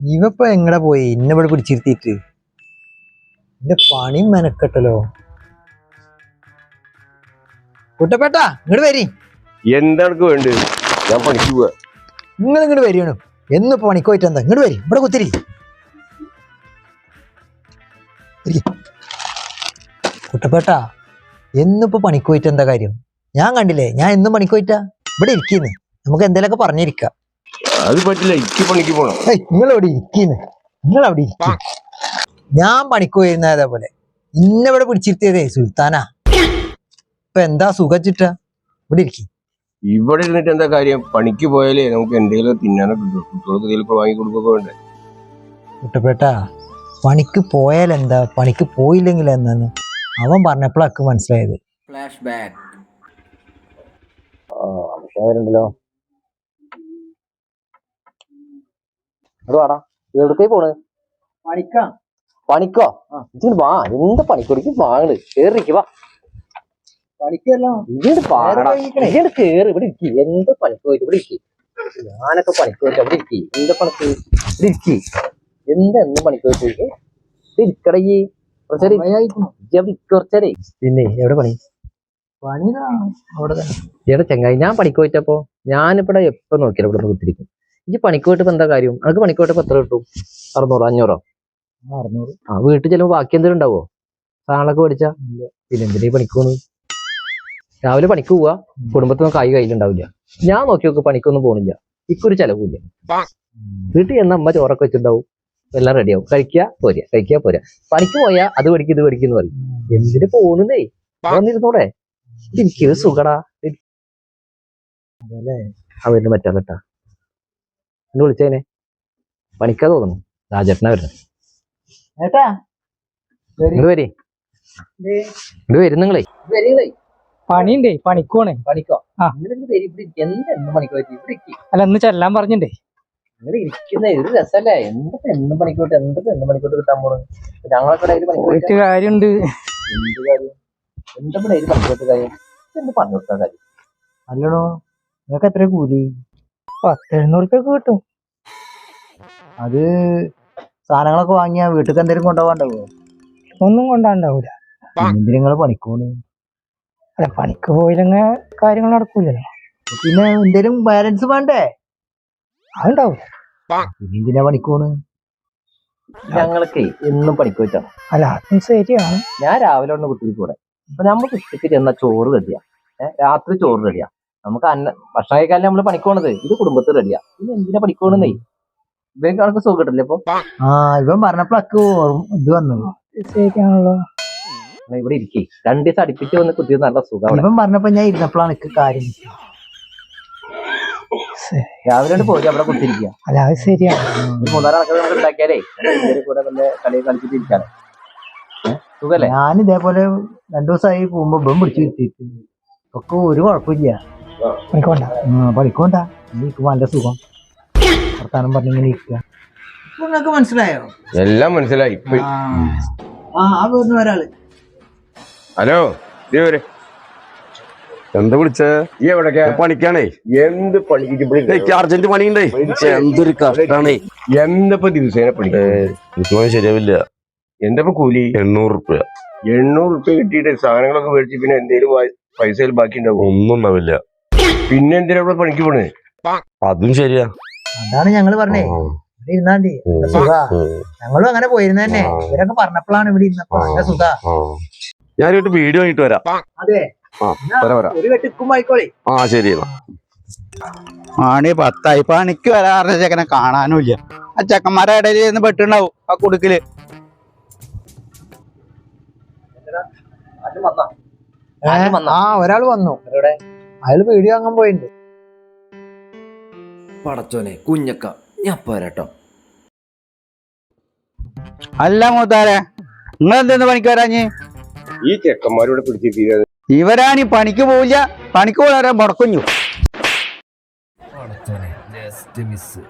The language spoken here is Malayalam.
ഇവപ്പോ എങ്ങടെ പോയി? ഇന്നെ ഇവിടെ പിടിച്ചിരുത്തിയിട്ട്. എന്റെ പണി മെനക്കെട്ടല്ലോ. കുട്ടപ്പേട്ട ഇങ്ങോട്ട് വരി. എന്താണ് വേണ്ടത്? ഞാൻ പണിക്ക് പോവാ. നിങ്ങൾ ഇങ്ങോട്ട് വരികയാണ് എന്ന് പണിക്ക് പോയിട്ട് എന്താ? ഇങ്ങോട്ട് വരി. ഇവിടെ കുത്തിരി. കുട്ടപ്പേട്ട എന്നിപ്പോ പണിക്ക് പോയിട്ട് എന്താ കാര്യം? ഞാൻ കണ്ടില്ലേ ഞാൻ എന്നും പണിക്ക് പോയിട്ടാ? ഇവിടെ ഇരിക്കുന്നേ. നമുക്ക് എന്തെങ്കിലുമൊക്കെ പറഞ്ഞിരിക്കാം. അത് പറ്റില്ല എനിക്ക് പണിക്ക് പോണം. നിങ്ങൾ അവിടെ ഇരിക്കുന്നു? നിങ്ങൾ അവിടെ ഇരിക്കും ഞാൻ പണിക്ക് പോയിരുന്ന അതേപോലെ. ഇന്നെ ഇവിടെ പിടിച്ചിരുത്തിയതേ സുൽത്താനാ? ഇപ്പൊ എന്താ സുഖച്ചിട്ട ഇവിടെ ഇരിക്കും. ഇവിടെ ഇരുന്നിട്ട് എന്താ കാര്യം? പണിക്ക് പോയാലേ നമുക്ക് എന്തെങ്കിലും തിന്നാനൊക്കെ കിട്ടും കുട്ടികൾക്ക് എന്തെങ്കിലും വാങ്ങി കൊടുക്കൊക്കെ വേണ്ടേ? കുട്ടപ്പേട്ട പണിക്ക് പോയാൽ എന്താ? പണിക്ക് പോയില്ലെങ്കിൽ എന്താന്ന്? അവൻ പറഞ്ഞപ്പോഴൊക്കെ മനസ്സിലായത്. ഫ്ലാഷ് ബാക്ക് ഉണ്ടല്ലോ അത് വാടാ എവിടേക്കേ പോണ്? പണിക്കാ. പണിക്കോ? ഇജ്ജ് വാ എന്ത് പണിക്കൊടിക്ക് വാങ്ങണ് കേറിക്ക് വാ. പണിക്കല്ലോ. ഇജ്ജ് പാടാ. ഇജ്ജ് കേറി ഇവിടെ ഇരിക്കി എന്ത് പണിക്ക് പോയിട്ട് ഇവിടെ ഇരിക്കി. ഞാനൊക്കെ പണിക്ക് പോയിട്ട് അവിടെ ഇരിക്കി എന്ത് പണിക്ക് ഇവിടെ ഇരിക്കി. എന്ത് എന്ത് പണിക്ക് പോയിട്ട് ഇരിക്കടയ്യേ കുറച്ചേരി കുറച്ചേരേ പിന്നെ എവിടെ പണി? പണി അവിടെ തന്നെ. ഇവിടെ ചെങ്ങായി ഞാൻ പണിക്ക് പോയിട്ടപ്പോ ഞാനിവിടെ എപ്പോ നോക്കിയാലും ഇവിടെ കുത്തിരിക്കും. ഈ പണിക്ക് പോയിട്ട് ഇപ്പൊ എന്താ കാര്യം? അനക്ക് പണിക്ക് പോയിട്ട് എത്ര കിട്ടും? അറുന്നൂറോ അഞ്ഞൂറോ? അറുന്നൂറ്. ആ വീട്ടിൽ ചെല്ലുമ്പോ ബാക്കി എന്തെങ്കിലും ഉണ്ടാവോ? സാധനങ്ങളൊക്കെ പഠിച്ചാ പിന്നെ എന്തിനാ ഈ പണിക്ക് പോണു രാവിലെ പണിക്ക് പോവാ. കുടുംബത്തിനൊന്നും കൈ കയ്യിലുണ്ടാവില്ല. ഞാൻ നോക്കി നോക്ക് പണിക്കൊന്നും പോണില്ല. ഇക്കൊരു ചെലവില്ല. വീട്ടിൽ ചെന്ന അമ്മ ചോറൊക്കെ വെച്ചിട്ടുണ്ടാവും. എല്ലാം റെഡിയാവും കഴിക്കുക പോരാ കഴിക്കുക പോരാ. പണിക്ക് പോയാ അത് പഠിക്കും ഇത് പഠിക്കുന്നു പറയും. എന്തിനു പോണുന്നേ? വന്നിരുന്നോടെ. എനിക്കിത് സുഖടാ. അവരിന് പറ്റാത്തട്ടാ എന്നെ വിളിച്ചേനെ. പണിക്കാ തോന്നുന്നു. രാജേട്ടനാ വരുന്നത് ഏട്ടാ ഇങ്ങോട്ട് വരി. ഇങ്ങോട്ട് വരും നിങ്ങളെ. പണിയുണ്ടേ പണിക്കോണേ പണിക്കോ? അല്ല എന്ന് ഇന്ന് ചെല്ലാൻ പറഞ്ഞിണ്ടേ. കാര്യമുണ്ട്. എന്ത് കാര്യം? എന്താ ഡെയിലി പണിക്കോട്ട് കാര്യം? എന്ത് പറഞ്ഞു കാര്യം? അല്ലടോ നിങ്ങക്ക് എത്ര കൂലി? പത്ത് എഴുന്നൂറുപ്യൊക്കെ കിട്ടും. അത് സാധനങ്ങളൊക്കെ വാങ്ങിയാ വീട്ടിൽ എന്തെങ്കിലും കൊണ്ടുപോകാണ്ടാവോ ഒന്നും കൊണ്ടാണ്ടാവൂല. എന്തിനാ നിങ്ങൾ പണിക്കോണ്? അല്ല പണിക്ക് പോയില്ലെങ്കിൽ കാര്യങ്ങൾ നടക്കൂലല്ലോ പിന്നെ എന്തേലും ബാലൻസ് വേണ്ടേ? അതുണ്ടാവൂല. പിന്നെ എന്തിനാ പണിക്കോണ്? ഞങ്ങൾക്ക് എന്നും പണിക്കോറ്റാണ് അല്ല അതും ശരിയാണ്. ഞാൻ രാവിലെ ഒന്ന് കുട്ടിയിൽ കൂടെ. അപ്പൊ നമുക്ക് ഉച്ചയ്ക്ക് ചെന്ന ചോറ് റെഡിയാ. രാത്രി ചോറ് റെഡിയാ. നമുക്ക് അന്ന ഭക്ഷണം കഴിക്കാൻ നമ്മൾ പണിക്കോണത് ഇത് കുടുംബത്തിൽ റെഡിയാ ഇനി എന്തിനാ പണിക്കോണെന്നേ ഇവർക്ക് അവർക്ക് സുഖം കിട്ടില്ല ഇപ്പൊ. ആ ഇവൻ പറഞ്ഞപ്പോഴൊക്കെ ഇത് വന്നു. ശരിയാണല്ലോ ഇവിടെ ഇരിക്കേ. രണ്ടു ദിവസം അടുപ്പിച്ച് വന്ന് കുത്തിയത് നല്ല സുഖം ഇവൻ പറഞ്ഞപ്പോ ഞാൻ ഇരുന്നപ്പോഴാണ് എനിക്ക് കാര്യം. രാവിലെ പോയി അവിടെ കുത്തിരിക്കുക അല്ല അത് ശരിയാണ്. ഒരു മൂന്നാൽ ആൾക്കാർ നമുക്ക് ഉണ്ടാക്കിയാലേ കൂടെ വല്ല കളി കളിച്ചിട്ട് ഇരിക്കാനോ? സുഖല്ലേ? ഞാൻ ഇതേപോലെ രണ്ടു ദിവസമായി പോകുമ്പോ ഇവൻ പിടിച്ചു ഇരുത്തിയിട്ട് ഒക്കെ ഒരു കുഴപ്പമില്ല. പണിക്കോണ്ട? പണിക്കോണ്ട. എനിക്ക് നല്ല സുഖം. വർത്താനം പറഞ്ഞിങ്ങനെ ഇരിക്കുക നിങ്ങൾക്ക് മനസ്സിലായോ? എല്ലാം മനസ്സിലായി. ആ. ആ വരുന്ന ഒരാൾ. ഹലോ എന്താ വിളിച്ച? ഈ എവിടേക്കാ? പണിക്കാണേ. എന്ത് പണിക്ക് അർജന്റ് പണിയുണ്ടേ. എന്തൊരു കഷ്ടാണേ. എന്തപ്പോ ദിവസേന പണിക്ക് എനിക്ക് ശരിയാവില്ല. എന്തപ്പോ കൂലി? എണ്ണൂറ് റുപ്യ. എണ്ണൂറ് റുപ്യ കിട്ടിയിട്ട് സാധനങ്ങളൊക്കെ മേടിച്ച് പിന്നെ എന്തേലും പൈസയിൽ ബാക്കി ഉണ്ടാവും ഒന്നും ഉണ്ടാവില്ല. പിന്നെ എന്തിനാ ഇവിടെ പണിക്ക് പോണേ? അതും ശരിയാ. അതാണ് ഞങ്ങൾ പറഞ്ഞേ. ഇവിടെ ഇരുന്നാ മതി ഉം, സുഖ ഉം, ഞങ്ങളും അങ്ങനെ പോയിരുന്ന തന്നെ. ഇവരൊക്കെ പറഞ്ഞപ്പോഴാണ് ഇവിടെ ഇരുന്നപ്പോ. സുധാ. ഞാനൊരു വീഡിയോ ആയിട്ട് വരാം. അതെ. ആ വരാം വരാം. ഒരു വെട്ടിക്കും ആയിക്കോളെ. ആ ശരി ആണി പത്തായി. പണിക്ക് വരാറില്ല ചെക്കനെ കാണാനുമില്ല. ആ ചെക്കന്മാരെ ഇടയിൽ നിന്ന് പെട്ടുണ്ടാവും ആ കുടുക്കിൽ. ആദ്യം വന്നാ ആദ്യം വന്നാ ആ ഒരാൾ വന്നു. എവിടെ? അയാൾ വീഡിയോ വാങ്ങാൻ പോയിണ്ട്. പടച്ചോനെ കുഞ്ഞക്ക ഞാൻ പോരാട്ടോ. അല്ല മൂത്താരെ നിങ്ങൾ എന്തെന്ന് പണിക്ക് വരാഞ്ഞ്? ഈ ചെക്കന്മാരോട് പിടിച്ചിട്ട് ഇവരാണി പണിക്ക് പോവില്ല പണിക്ക് പോകാൻ മുടക്കുഞ്ഞു. പടച്ചോനെ ജസ്റ്റ് മിസ്